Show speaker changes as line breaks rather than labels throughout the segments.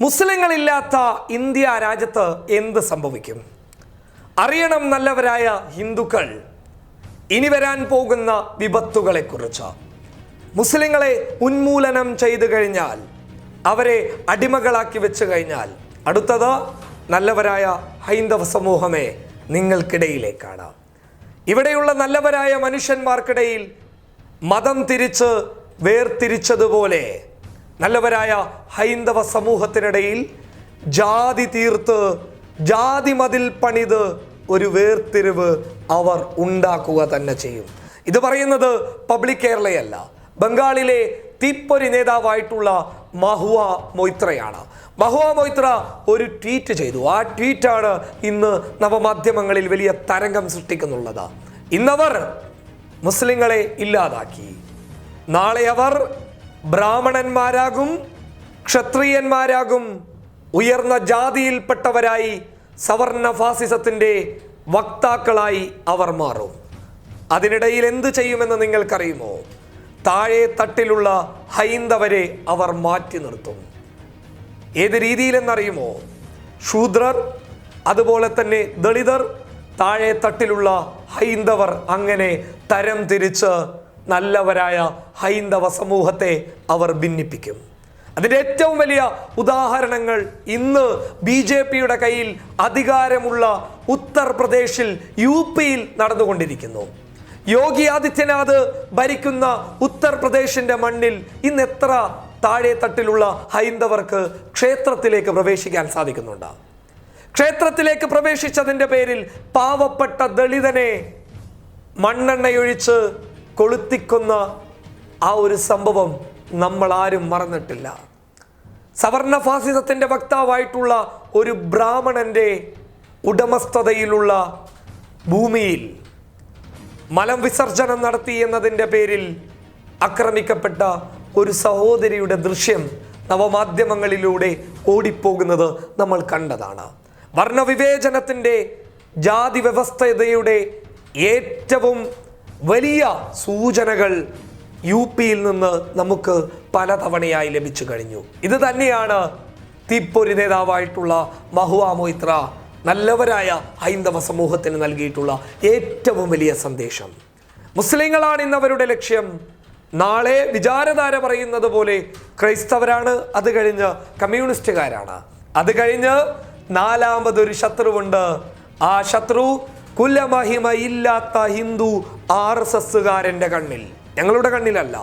മുസ്ലിങ്ങളില്ലാത്ത India രാജ്യത്ത് എന്ത് സംഭവിക്കും? അറിയണം നല്ലവരായ ഹിന്ദുക്കൾ ഇനി വരാൻ പോകുന്ന വിപത്തുകളെക്കുറിച്ച്. മുസ്ലിങ്ങളെ ഉന്മൂലനം ചെയ്തു കഴിഞ്ഞാൽ അവരെ അടിമകളാക്കി വെച്ച് കഴിഞ്ഞാൽ അടുത്തത് നല്ലവരായ ഹൈന്ദവ സമൂഹമേ നിങ്ങൾക്കിടയിലേക്കാണ്. ഇവിടെയുള്ള നല്ലവരായ മനുഷ്യന്മാർക്കിടയിൽ മതം തിരിച്ച് വേർതിരിച്ചതുപോലെ നല്ലവരായ ഹൈന്ദവ സമൂഹത്തിനിടയിൽ ജാതി തീർത്ത് ജാതി മതിൽ പണിത് ഒരു വേർതിരിവ് അവർ ഉണ്ടാക്കുക തന്നെ ചെയ്യും. ഇത് പറയുന്നത് പബ്ലിക് കേരളയല്ല. ബംഗാളിലെ തീപ്പൊരി നേതാവായിട്ടുള്ള മഹുവ മൊയ്ത്രയാണ്. മഹുവ മൊയ്ത്ര ഒരു ട്വീറ്റ് ചെയ്തു. ആ ട്വീറ്റാണ് ഇന്ന് നവമാധ്യമങ്ങളിൽ വലിയ തരംഗം സൃഷ്ടിക്കുന്നുള്ളത്. ഇന്നവർ മുസ്ലിങ്ങളെ ഇല്ലാതാക്കി. നാളെ അവർ ബ്രാഹ്മണന്മാരാകും ക്ഷത്രിയന്മാരാകും ഉയർന്ന ജാതിയിൽപ്പെട്ടവരായി സവർണ ഫാസിസത്തിന്റെ വക്താക്കളായി അവർ മാറും. അതിനിടയിൽ എന്ത് ചെയ്യുമെന്ന് നിങ്ങൾക്കറിയുമോ? താഴെ തട്ടിലുള്ള ഹൈന്ദവരെ അവർ മാറ്റി നിർത്തും. ഏത് രീതിയിലെന്നറിയുമോ? ശൂദ്രർ അതുപോലെ തന്നെ ദളിതർ താഴെ തട്ടിലുള്ള ഹൈന്ദവർ അങ്ങനെ തരം തിരിച്ച് നല്ലവരായ ഹൈന്ദവ സമൂഹത്തെ അവർ ഭിന്നിപ്പിക്കും. അതിന്റെ ഏറ്റവും വലിയ ഉദാഹരണങ്ങൾ ഇന്ന് ബി ജെ പിയുടെ കയ്യിൽ അധികാരമുള്ള ഉത്തർപ്രദേശിൽ യു പിയിൽ നടന്നുകൊണ്ടിരിക്കുന്നു. യോഗി ആദിത്യനാഥ് ഭരിക്കുന്ന ഉത്തർപ്രദേശിന്റെ മണ്ണിൽ ഇന്ന് എത്ര താഴെത്തട്ടിലുള്ള ഹൈന്ദവർക്ക് ക്ഷേത്രത്തിലേക്ക് പ്രവേശിക്കാൻ സാധിക്കുന്നുണ്ട്? ക്ഷേത്രത്തിലേക്ക് പ്രവേശിച്ചതിന്റെ പേരിൽ പാവപ്പെട്ട ദളിതനെ മണ്ണെണ്ണയൊഴിച്ച് കൊളുത്തിക്കൊന്ന ആ ഒരു സംഭവം നമ്മൾ ആരും മറന്നിട്ടില്ല. സവർണ ഫാസിസത്തിന്റെ വക്താവായിട്ടുള്ള ഒരു ബ്രാഹ്മണന്റെ ഉടമസ്ഥതയിലുള്ള ഭൂമിയിൽ മലം വിസർജനം നടത്തി എന്നതിന്റെ പേരിൽ ആക്രമിക്കപ്പെട്ട ഒരു സഹോദരിയുടെ ദൃശ്യം നവമാധ്യമങ്ങളിലൂടെ ഓടിപ്പോകുന്നത് നമ്മൾ കണ്ടതാണ്. വർണവിവേചനത്തിന്റെ ജാതി വ്യവസ്ഥതയുടെ ഏറ്റവും വലിയ സൂചനകൾ യു പിയിൽ നിന്ന് നമുക്ക് പലതവണയായി ലഭിച്ചു കഴിഞ്ഞു. ഇത് തന്നെയാണ് തീപ്പൊരി നേതാവായിട്ടുള്ള മഹുവ മൊയ്ത്ര നല്ലവരായ ഹൈന്ദവ സമൂഹത്തിന് നൽകിയിട്ടുള്ള ഏറ്റവും വലിയ സന്ദേശം. മുസ്ലിങ്ങളാണ് ഇന്നവരുടെ ലക്ഷ്യം. നാളെ വിചാരധാര പറയുന്നത് പോലെ ക്രൈസ്തവരാണ് അത് കഴിഞ്ഞ് കമ്മ്യൂണിസ്റ്റുകാരാണ്. അത് കഴിഞ്ഞ് നാലാമതൊരു ശത്രുവുണ്ട്. ആ ശത്രു കുലമഹിമ ഇല്ലാത്ത ഹിന്ദു ആർ എസ് എസ്സുകാരന്റെ കണ്ണിൽ. ഞങ്ങളുടെ കണ്ണിലല്ല.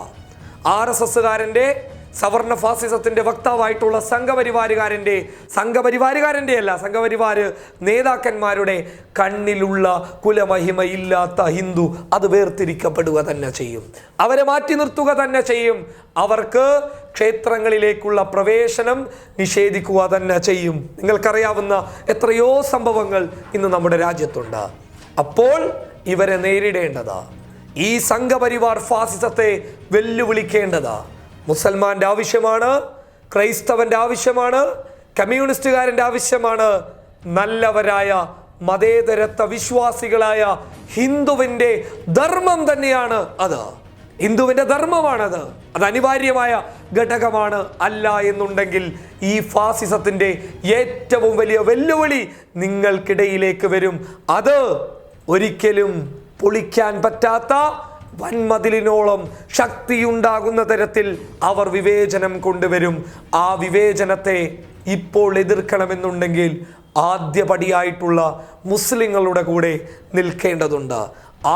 ആർ എസ് എസ്സുകാരന്റെ സവർണ ഫാസിസത്തിന്റെ വക്താവായിട്ടുള്ള സംഘപരിവാരുകാരന്റെ സംഘപരിവാരുകാരന്റെ അല്ല സംഘപരിവാര് നേതാക്കന്മാരുടെ കണ്ണിലുള്ള കുലമഹിമയില്ലാത്ത ഹിന്ദു അത് വേർതിരിക്കപ്പെടുക തന്നെ ചെയ്യും. അവരെ മാറ്റി നിർത്തുക തന്നെ ചെയ്യും. അവർക്ക് ക്ഷേത്രങ്ങളിലേക്കുള്ള പ്രവേശനം നിഷേധിക്കുക തന്നെ ചെയ്യും. നിങ്ങൾക്കറിയാവുന്ന എത്രയോ സംഭവങ്ങൾ ഇന്ന് നമ്മുടെ രാജ്യത്തുണ്ട്. അപ്പോൾ ഇവരെ നേരിടേണ്ടത്. ഈ സംഘപരിവാർ ഫാസിസത്തെ വെല്ലുവിളിക്കേണ്ടത്. മുസൽമാന്റെ ആവശ്യമാണ് ക്രൈസ്തവന്റെ ആവശ്യമാണ് കമ്മ്യൂണിസ്റ്റുകാരന്റെ ആവശ്യമാണ്. നല്ലവരായ മതേതരത്വ വിശ്വാസികളായ ഹിന്ദുവിന്റെ ധർമ്മം തന്നെയാണ് അത്. ഹിന്ദുവിന്റെ ധർമ്മമാണത്. അത് അനിവാര്യമായ ഘടകമാണ് അല്ല എന്നുണ്ടെങ്കിൽ ഈ ഫാസിസത്തിന്റെ ഏറ്റവും വലിയ വെല്ലുവിളി നിങ്ങൾക്കിടയിലേക്ക് വരും. അത് ഒരിക്കലും പൊളിക്കാൻ പറ്റാത്ത വൻമതിലിനോളം ശക്തിയുണ്ടാകുന്ന തരത്തിൽ അവർ വിവേചനം കൊണ്ടുവരും. ആ വിവേചനത്തെ ഇപ്പോൾ എതിർക്കണമെന്നുണ്ടെങ്കിൽ ആദ്യപടിയായിട്ടുള്ള മുസ്ലിങ്ങളുടെ കൂടെ നിൽക്കേണ്ടതുണ്ട്.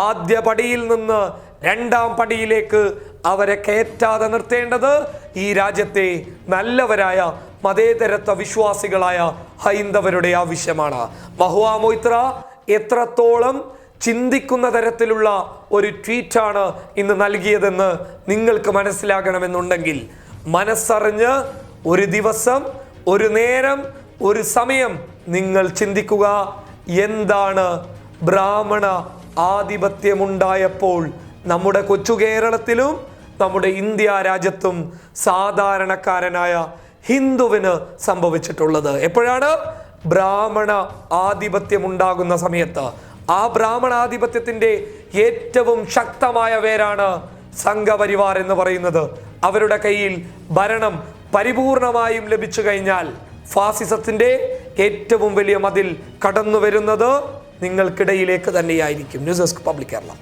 ആദ്യ പടിയിൽ നിന്ന് രണ്ടാം പടിയിലേക്ക് അവരെ കയറ്റാതെ നിർത്തേണ്ടത് ഈ രാജ്യത്തെ നല്ലവരായ മതേതരത്വ വിശ്വാസികളായ ഹൈന്ദവരുടെ ആവശ്യമാണ്. മഹുവ മൊയ്ത്ര എത്രത്തോളം ചിന്തിക്കുന്ന തരത്തിലുള്ള ഒരു ട്വീറ്റാണ് ഇന്ന് നൽകിയതെന്ന് നിങ്ങൾക്ക് മനസ്സിലാകണമെന്നുണ്ടെങ്കിൽ മനസ്സറിഞ്ഞ് ഒരു ദിവസം ഒരു നേരം ഒരു സമയം നിങ്ങൾ ചിന്തിക്കുക എന്താണ് ബ്രാഹ്മണ ആധിപത്യമുണ്ടായപ്പോൾ നമ്മുടെ കൊച്ചു കേരളത്തിലും നമ്മുടെ ഇന്ത്യ രാജ്യത്തും സാധാരണക്കാരനായ ഹിന്ദുവിന് സംഭവിച്ചിട്ടുള്ളത്. എപ്പോഴാണ്? ബ്രാഹ്മണ ആധിപത്യം ഉണ്ടാകുന്ന സമയത്ത് ആ ബ്രാഹ്മണാധിപത്യത്തിന്റെ ഏറ്റവും ശക്തമായ പേരാണ് സംഘപരിവാർ എന്ന് പറയുന്നത്. അവരുടെ കയ്യിൽ ഭരണം പരിപൂർണമായും ലഭിച്ചു കഴിഞ്ഞാൽ ഫാസിസത്തിന്റെ ഏറ്റവും വലിയ മതിൽ കടന്നു വരുന്നത് നിങ്ങൾക്കിടയിലേക്ക് തന്നെയായിരിക്കും. News desk public Kerala.